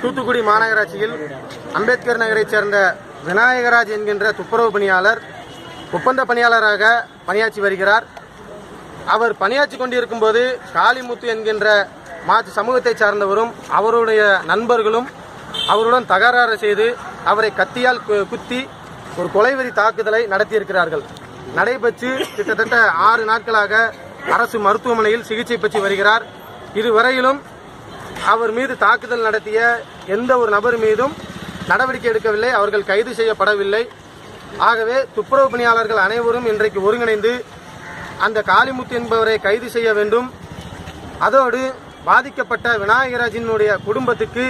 தூத்துக்குடி மாநகராட்சியில் அம்பேத்கர் நகரைச் சேர்ந்த விநாயகராஜ் என்கின்ற துப்புரவு பணியாளர் ஒப்பந்த பணியாளராக பணியாற்றி வருகிறார். அவர் பணியாற்றி கொண்டிருக்கும் போது காளிமுத்து என்கின்ற மாற்று சமூகத்தை சார்ந்தவரும் அவருடைய நண்பர்களும் அவருடன் தகராறு செய்து அவரை கத்தியால் கு- குத்தி ஒரு கொலைவெறி தாக்குதலை நடத்தியிருக்கிறார்கள். நடைபெற்று கிட்டத்தட்ட ஆறு நாட்களாக அரசு மருத்துவமனையில் சிகிச்சை பெற்று வருகிறார். இதுவரையிலும் அவர் மீது தாக்குதல் நடத்திய எந்த ஒரு நபர் மீதும் நடவடிக்கை எடுக்கவில்லை. அவர்கள் கைது செய்யப்படவில்லை. ஆகவே துப்புரவு பணியாளர்கள் அனைவரும் இன்றைக்கு ஒருங்கிணைந்து அந்த காளிமுத்து என்பவரை கைது செய்ய வேண்டும். அதோடு பாதிக்கப்பட்ட விநாயகராஜினுடைய குடும்பத்துக்கு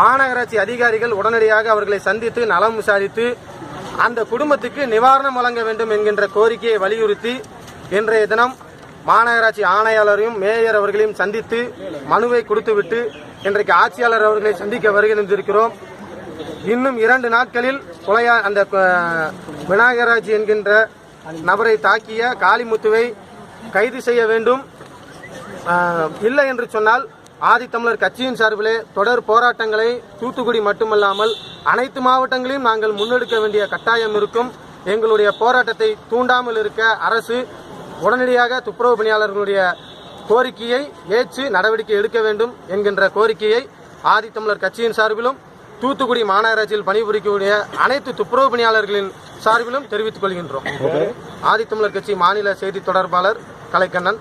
மாநகராட்சி அதிகாரிகள் உடனடியாக அவர்களை சந்தித்து நலம் விசாரித்து அந்த குடும்பத்துக்கு நிவாரணம் வழங்க வேண்டும் என்கின்ற கோரிக்கையை வலியுறுத்தி இன்றைய தினம் மாநகராட்சி ஆணையாளரையும் மேயர் அவர்களையும் சந்தித்து மனுவை கொடுத்துவிட்டு இன்றைக்கு ஆட்சியாளர் அவர்களை சந்திக்க வருகின்றிருக்கிறோம் இன்னும் இரண்டு நாட்களில் கொலையா அந்த விநாயகராஜ் என்கின்ற நபரை தாக்கிய காளிமுத்துவை கைது செய்ய வேண்டும். இல்லை என்று சொன்னால் ஆதித்தமிழர் கட்சியின் சார்பிலே தொடர் போராட்டங்களை தூத்துக்குடி மட்டுமல்லாமல் அனைத்து மாவட்டங்களையும் நாங்கள் முன்னெடுக்க வேண்டிய கட்டாயம் இருக்கும். எங்களுடைய போராட்டத்தை தூண்டாமல் இருக்க அரசு உடனடியாக துப்புரவு பணியாளர்களுடைய கோரிக்கையை ஏற்று நடவடிக்கை எடுக்க வேண்டும் என்கின்ற கோரிக்கையை ஆதித்தமிழர் கட்சியின் சார்பிலும் தூத்துக்குடி மாநகராட்சியில் பணிபுரியக்கூடிய அனைத்து துப்புரவு பணியாளர்களின் சார்பிலும் தெரிவித்துக் கொள்கின்றோம். ஆதித்தமிழர் கட்சி மாநில செய்தி தொடர்பாளர் கலைக்கண்ணன்.